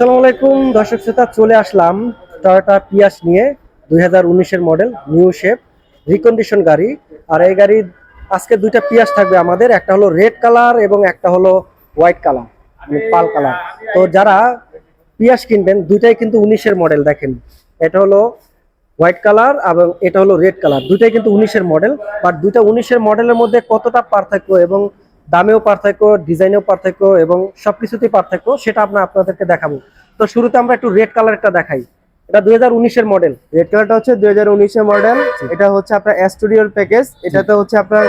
আসসালামু আলাইকুম, দর্শক শ্রোতা, চলে আসলাম টয়োটা পিয়াস নিয়ে দুই হাজার উনিশের মডেল নিউ শেপ রিকন্ডিশন গাড়ি। আর এই গাড়ি আজকে দুইটা পিয়াস থাকবে আমাদের, একটা হলো রেড কালার এবং একটা হলো হোয়াইট কালার পাল কালার তো যারা পিয়াস কিনবেন, দুইটাই কিন্তু উনিশের মডেল দেখেন। এটা হলো হোয়াইট কালার এবং এটা হলো রেড কালার দুইটাই কিন্তু উনিশের মডেল বাট দুইটা উনিশের মডেলের মধ্যে কতটা পার্থক্য এবং দামেও পার্থক্য ডিজাইনেও পার্থক্য এবং সবকিছুতেই পার্থক্য সেটা আমরা আপনাদেরকে দেখাবো। তো শুরুতে আমরা একটু রেড কালারটা দেখাই। এটা দুই উনিশের মডেল। রেড কালারটা হচ্ছে দুই উনিশের মডেল। এটা হচ্ছে আপনার স্টুডিওর প্যাকেজ। এটাতে হচ্ছে আপনার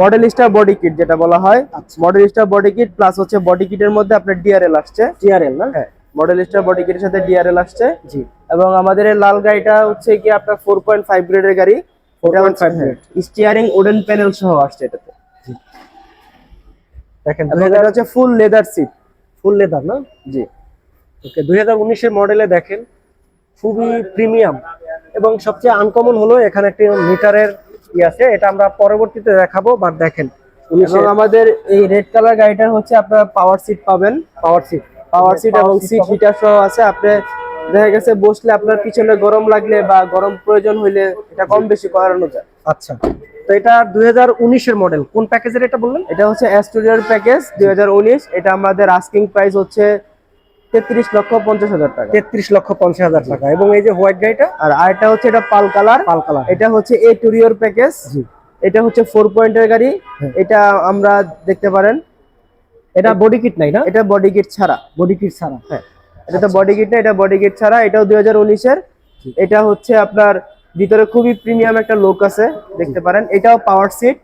মডেল স্টার বডি কিট যেটা বলা হয়। আচ্ছা। Model star body kit plus হচ্ছে বডি কিটের মধ্যে আপনার ডিআরএল আসছে। টিআরএল না? হ্যাঁ। মডেল স্টার বডি কিটের সাথে ডিআরএল আসছে। জি। এবং আমাদের এই লাল গাড়িটা হচ্ছে কি আপনার ফোর পয়েন্ট ফাইভ গ্রেডের গাড়ি। 4.5 grade। স্টিয়ারিং উডেন প্যানেল সহ আসছে এটাতে। দেখেন এটা হচ্ছে full leather seat full leather না? জি। ওকে দুই হাজার উনিশের মডেলে দেখেন খুবই প্রিমিয়াম এবং সবচেয়ে আনকমন হলো এখানে একটি মিটারের ই আছে এটা আমরা পরবর্তীতে দেখাবো বাট দেখেন এবং আমাদের এই রেড কালার গাড়িটার হচ্ছে আপনার পাওয়ার সিট পাবেন। পাওয়ার সিট পাওয়ার সিট এবং সিট হিটার সহ আছে। আপনি দেখা গেছে বসলে আপনার পিছনে গরম লাগলে বা গরম প্রয়োজন হইলে এটা কম বেশি করানো যায়। আচ্ছা। তো এটা দুই উনিশের মডেল কোন প্যাকেজের এটা বললেন? এটা হচ্ছে স্টুডিওর প্যাকেজ দু হাজার উনিশ। এটা আমাদের আস্কিং প্রাইস হচ্ছে তেত্রিশ লক্ষ পঞ্চাশ হাজার টাকা। তেত্রিশ লক্ষ পঞ্চাশ হাজার টাকা। এবং এই যে হোয়াইট গাড়িটা আর আরেকটা হচ্ছে এটা পাল কালার। পাল কালার। এটা হচ্ছে এ টুরিওর প্যাকেজ এটা হচ্ছে ফোর পয়েন্টের গাড়ি। হ্যাঁ। এটা আমরা দেখতে পারেন। এটা বডি কিট নাই না? এটা বডি কিট ছাড়া। বডি কিট ছাড়া। হ্যাঁ। এটা তো বডি কিট না এটা বডি কিট ছাড়া। এটাও দুই হাজার উনিশের। এটা হচ্ছে আপনার ভিতরে খুবই প্রিমিয়াম একটা লোক আছে দেখতে পারেন। এটাও পাওয়ার সিট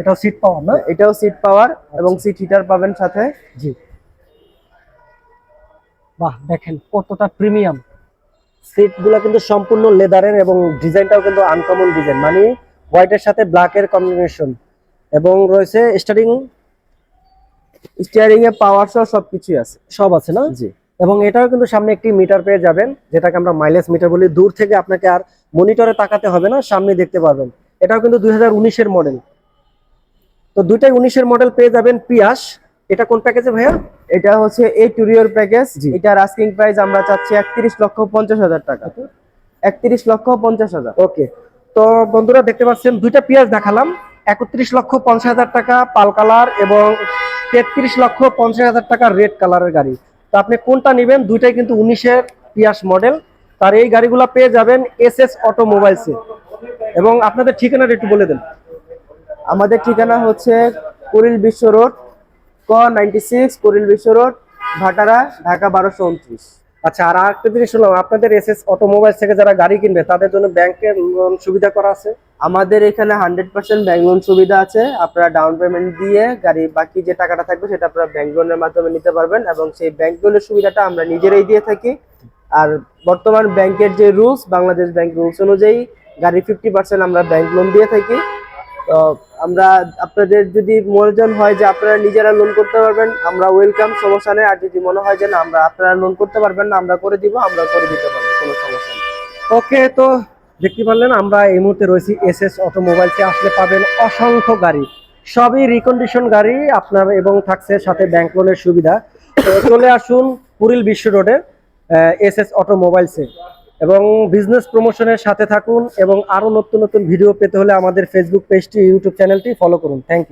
এটাও সিট পাওয়ার না? এটাও সিট পাওয়ার এবং সিট হিটার পাবেন সাথে। জি। বাহ দেখেন কতটা প্রিমিয়াম সিটগুলো কিন্তু সম্পূর্ণ লেদারের এবং ডিজাইনটাও কিন্তু আনকমন ডিজাইন মানে হোয়াইটের সাথে ব্ল্যাকের কম্বিনেশন এবং রয়েছে স্টারিং স্টিয়ারিং এ পাওয়ার সহ সবকিছুই আছে। সব আছে না? জি। এবং এটাও কিন্তু সামনে একটি মিটার পেয়ে যাবেন যেটাকে আমরা মাইলেজ মিটার বলি। দূর থেকে আপনাকে আর মনিটরে তাকাতে হবে না সামনে দেখতে পারবেন। এটাও কিন্তু দুই হাজার উনিশের মডেল তো দুইটাই উনিশের মডেল পেয়ে যাবেন পিয়াস। এটা কোন প্যাকেজে ভাইয়া? এটা হচ্ছে এই টুরিওর প্যাকেজ। এটার আস্কিং প্রাইস আমরা চাচ্ছি একত্রিশ লক্ষ পঞ্চাশ হাজার টাকা। একত্রিশ লক্ষ পঞ্চাশ হাজার। ওকে। তো বন্ধুরা দেখতে পাচ্ছেন দুইটা পিয়াজ দেখালাম। একত্রিশ লক্ষ পঞ্চাশ হাজার টাকা পাল কালার এবং তেত্রিশ লক্ষ পঞ্চাশ হাজার টাকা রেড কালারের গাড়ি। তো আপনি কোনটা নেবেন? দুইটাই কিন্তু উনিশের পিয়াস মডেল। তার এই গাড়িগুলো পেয়ে যাবেন এস এস অটোমোবাইলসে এবং আপনাদের ঠিকানাটা একটু বলে দেন। আমাদের ঠিকানা হচ্ছে কুরিল বিশ্ব রোড, ক ninety six Kuril Bishwa road, Bhatara, Dhaka বারোশো উনত্রিশ। আচ্ছা আর আরেকটা জিনিস শুনলাম আপনাদের এস এস অটোমোবাইলস থেকে যারা গাড়ি কিনবে, তাদের জন্য ব্যাংকের লোন সুবিধা করা আছে? আমাদের এখানে হান্ড্রেড পার্সেন্ট ব্যাংক লোন সুবিধা আছে। আপনারা ডাউন পেমেন্ট দিয়ে গাড়ি বাকি যে টাকাটা থাকবে, সেটা আপনারা ব্যাংক লোনের মাধ্যমে নিতে পারবেন এবং সেই ব্যাংক লোনের সুবিধাটা আমরা নিজেরাই দিয়ে থাকি। আর বর্তমান ব্যাংকের যে রুলস বাংলাদেশ ব্যাংক রুলস অনুযায়ী গাড়ি ফিফটি পার্সেন্ট আমরা ব্যাংক লোন দিয়ে থাকি। তো আমরা আপনাদের যদি মনোজন হয় যে আপনারা নিজেরা লোন করতে পারবেন, আমরা ওয়েলকাম সমস্যা নেই। আর যদি মনে হয় যে না, আমরা আপনারা লোন করতে পারবেন না, আমরা করে দিব, আমরা করে দিতে পারব, কোনো সমস্যা ওকে, তো দেখতে পারলেন, আমরা এই মুহূর্তে রয়েছি এস এস অটোমোবাইলসে। আসলে পাবেন অসংখ্য গাড়ি, সবই রিকন্ডিশন গাড়ি আপনার এবং থাকছে সাথে ব্যাংক লোনের সুবিধা। চলে আসুন পুরিল বিশ্ব রোডে এস এস অটোমোবাইলসে। এবং বিজনেস প্রমোশনের সাথে থাকুন এবং আরও নতুন নতুন ভিডিও পেতে হলে আমাদের ফেসবুক পেজটি ইউটিউব চ্যানেলটি ফলো করুন। Thank you